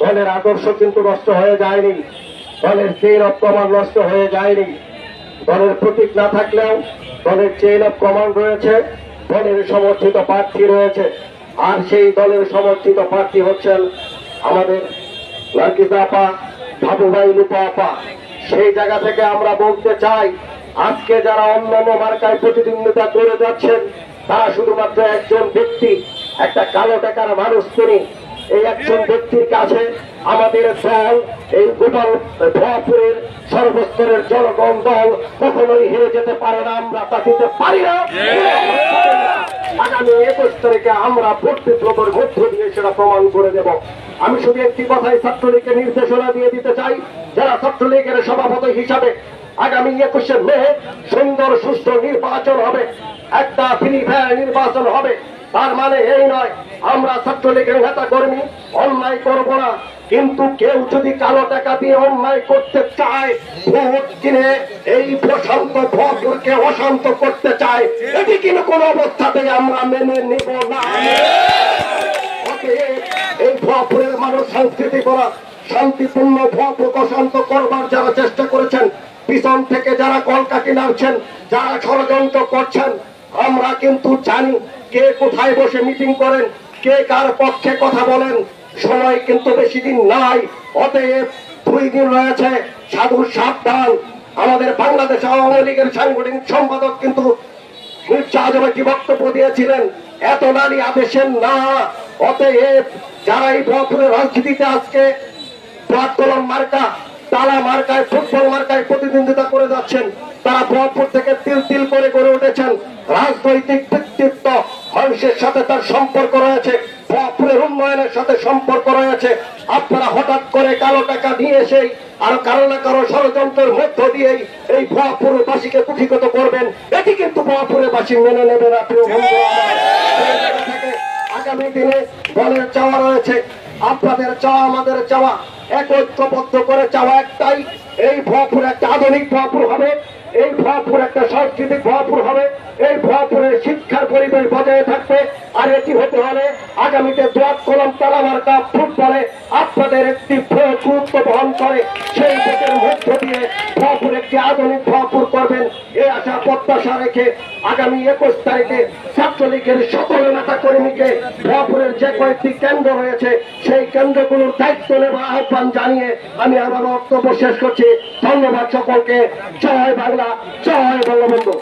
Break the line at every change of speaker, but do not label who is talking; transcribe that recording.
দলের আদর্শ কিন্তু নষ্ট হয়ে যায়নি। দলের চেইন অফ কমান্ড নষ্ট হয়ে যায়নি। দলের প্রতীক না থাকলেও দলের চেইন অফ কমান্ড রয়েছে। দলের সমর্থিত প্রার্থী রয়েছে। আর সেই দলের সমর্থিত প্রার্থী হচ্ছেন আমাদের নার্গিসা আপা বাবুভাই লুপা আপা। সেই জায়গা থেকে আমরা বলতে চাই, আজকে যারা অন্যান্য মার্কায় প্রতিদ্বন্দ্বিতা করে যাচ্ছেন, তারা শুধুমাত্র একজন ব্যক্তি, একটা কালো টাকার মানুষ তিনি। এই একজন ব্যক্তির কাছে আমাদের দল এই গোপাল ভয়াপুরের সর্বস্তরের জনগণ দল কখনোই হেরে যেতে পারে না, আমরা তা দিতে পারি না। আগামী একুশ তারিখে আমরা ভোট বিপ্লবের মধ্য দিয়ে সেটা প্রমাণ করে দেব। আমি শুধু একটি কথাই ছাত্রলীগকে নির্দেশনা দিয়ে দিতে চাই, যারা ছাত্রলীগের সভাপতি হিসাবে আগামী একুশে মে সুন্দর সুস্থ নির্বাচন হবে, একটা ফ্রি ফায়ার নির্বাচন হবে তার মানে এই নয়, আমরা ছাত্রলীগের নেতা কর্মী, অন্যায় করব না। কিন্তু কেউ যদি কালো টাকা দিয়ে অন্যায় করতে চায়, ভোট কিনে এই প্রশান্ত ভোটকে অশান্ত করতে চায়, এটি কিন্তু কোন অবস্থাতেই আমরা মেনে নিব না। এই ভুয়াপুরের মানুষ সংস্কৃতি করা, শান্তিপূর্ণ ভুয়াপুরকে অশান্ত করবার যারা চেষ্টা করেছেন, পিছন থেকে যারা কলকাটি নামছেন যারা ষড়যন্ত্র করছেন, আমরা কিন্তু জানি কে কোথায় বসে মিটিং করেন, কে কার পক্ষে কথা বলেন, সময় কিন্তু বেশি দিন নাই, অতএব দুই দিন রয়েছে সাধু সাবধান। আমাদের বাংলাদেশ আওয়ামী লীগের সাংগঠনিক সম্পাদক কিন্তু বক্তব্য দিয়েছিলেন, এত নারী আদেশের না। অতএব যারা এই বছরের রাজনীতিতে আজকে প্রাক্তলন মার্কা, তালা মার্কায়, ফুটবল মার্কায় প্রতিদ্বন্দ্বিতা করে যাচ্ছেন তারা বহরপুর থেকে তিল তিল করে গড়ে উঠেছেন। রাজনৈতিক ব্যক্তিত্ব মানুষের সাথে তার সম্পর্ক রয়েছে বহরপুরের উন্নয়নের সাথে সম্পর্ক রয়েছে। আপনারা হঠাৎ করে কালো টাকা নিয়ে এসেই আর কারও না কারও ষড়যন্ত্রের মধ্য দিয়েই এই ভুয়াপুরবাসীকে কুঠিগত করবেন। এটি কিন্তু ভুয়াপুরবাসী মেনে নেবে না আগামী দিনে দলের চাওয়া রয়েছে। আপনাদের চাওয়া, আমাদের চাওয়া। একত্রবদ্ধ করে চাওয়া একটাই। এই ভুয়াপুর একটা আধুনিক ভুয়াপুর হবে। এই ভয়াপুর একটা সাংস্কৃতিক ভয়াপুর হবে, এই ভয়াপুরের শিক্ষার পরিবেশ বজায় থাকবে। আর এটি হতে হলে আগামীতে দোয়াত কলম তালামার্কা ফুটবলে আপনাদের একটি গুরুত্ব বহন করে, সেই ভোটের মধ্য দিয়ে ভয়াপুর একটি আধুনিক ভয়াপুর করবেন। প্রত্যাশা রেখে আগামী একুশ তারিখে ছাত্রলীগের সকল নেতা কর্মীকে ভুয়াপুরের যে কয়েকটি কেন্দ্র রয়েছে, সেই কেন্দ্রগুলোর দায়িত্ব নেওয়ার আহ্বান জানিয়ে আমি আমার বক্তব্য শেষ করছি। ধন্যবাদ সকলকে। জয় বাংলা, জয় বঙ্গবন্ধু।